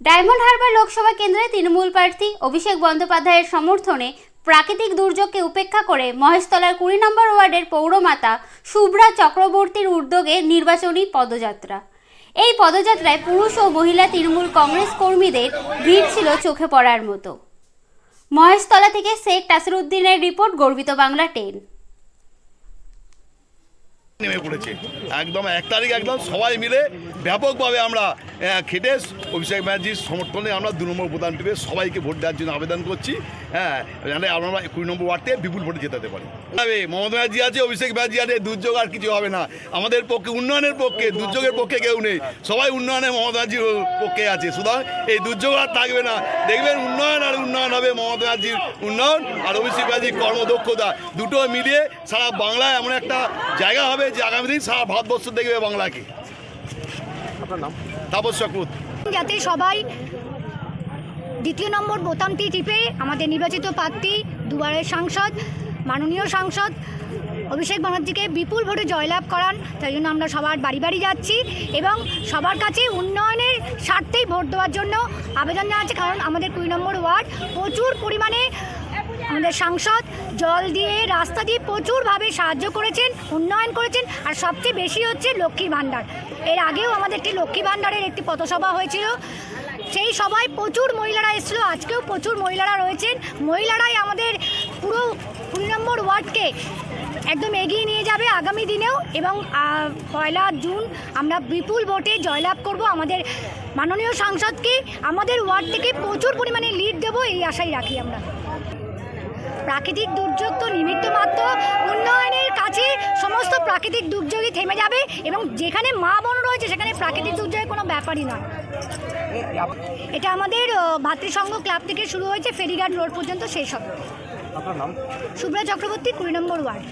Diamond Harbour Lok Sabha কেন্দ্রে তৃণমূল প্রার্থী অভিষেক বন্দ্যোপাধ্যায়ের সমর্থনে প্রাকৃতিক দুর্যোগকে উপেক্ষা করে মহেশতলার কুড়ি নম্বর ওয়ার্ডের পৌরমাতা শুভ্রা চক্রবর্তীর উদ্যোগে নির্বাচনী পদযাত্রা। এই পদযাত্রায় পুরুষ ও মহিলা তৃণমূল কংগ্রেস কর্মীদের ভিড় ছিল চোখে পড়ার মতো। মহেশতলা থেকে শেখ তাসিরুদ্দিনের রিপোর্ট, গর্বিত বাংলা টেন। নেমে পড়েছে। একদম এক তারিখ একদম সবাই মিলে ব্যাপকভাবে আমরা খেটে অভিষেক ব্যানার্জির সমর্থনে আমরা দু নম্বর প্রধান টিপে সবাইকে ভোট দেওয়ার জন্য আবেদন করছি। হ্যাঁ জানে আমরা কুড়ি নম্বর ওয়ার্ডে বিপুল ভোটে জেতাতে পারি। তবে মমতা ব্যানার্জি আছে, অভিষেক ব্যানার্জি আছে, দুর্যোগ আর কিছু হবে না। আমাদের পক্ষে, উন্নয়নের পক্ষে, দুর্যোগের পক্ষে কেউ নেই। সবাই উন্নয়নে মমতা ব্যানার্জির পক্ষে আছে। সুতরাং এই দুর্যোগ আর থাকবে না। দেখবেন উন্নয়ন আর উন্নয়ন হবে, মমতা ব্যানার্জির উন্নয়ন আর অভিষেক ব্যানার্জির কর্মদক্ষতা। দুটো মিলিয়ে সারা বাংলায় এমন একটা জায়গা হবে যে আগামী দিন সারা ভারতবর্ষ দেখবে বাংলাকে। যাতে সবাই দ্বিতীয় নম্বর বোতামটি টিপে আমাদের নির্বাচিত প্রার্থী, দুবারের সাংসদ, মাননীয় সাংসদ অভিষেক ব্যানার্জিকে বিপুল ভোটে জয়লাভ করান তাই জন্য আমরা সবার বাড়ি বাড়ি যাচ্ছি এবং সবার কাছে উন্নয়নের স্বার্থেই ভোট দেওয়ার জন্য আবেদন জানাচ্ছি, কারণ আমাদের কুড়ি নম্বর ওয়ার্ড প্রচুর পরিমাণে আমাদের সাংসদ জল দিয়ে রাস্তা দিয়ে প্রচুরভাবে সাহায্য করেছেন, উন্নয়ন করেছেন, আর সবচেয়ে বেশি হচ্ছে লক্ষ্মী ভাণ্ডার। এর আগেও আমাদের একটি লক্ষ্মী ভাণ্ডারের একটি পথসভা হয়েছিল। সেই সবাই প্রচুর মহিলারা এসেছিল, আজকেও প্রচুর মহিলারা রয়েছেন। মহিলারাই আমাদের পুরো কুড়ি নম্বর ওয়ার্ডকে একদম এগিয়ে নিয়ে যাবে আগামী দিনেও এবং পয়লা জুন আমরা বিপুল ভোটে জয়লাভ করব আমাদের মাননীয় সাংসদকে। আমাদের ওয়ার্ড থেকে প্রচুর পরিমাণে লিড দেবো, এই আশাই রাখি আমরা। প্রাকৃতিক দুর্যোগ তো নিমিত্ত মাত্র উন্নয়নের কাছে সমস্ত প্রাকৃতিক দুর্যোগই থেমে যাবে এবং যেখানে মা বন রয়েছে সেখানে প্রাকৃতিক দুর্যোগের কোনো ব্যাপারই নয়। এটা আমাদের ভাতৃসংঘ ক্লাব থেকে শুরু হয়েছে ফেরিঘাট রোড পর্যন্ত শেষ হবে। সুব্রা চক্রবর্তী কুড়ি নম্বর ওয়ার্ড।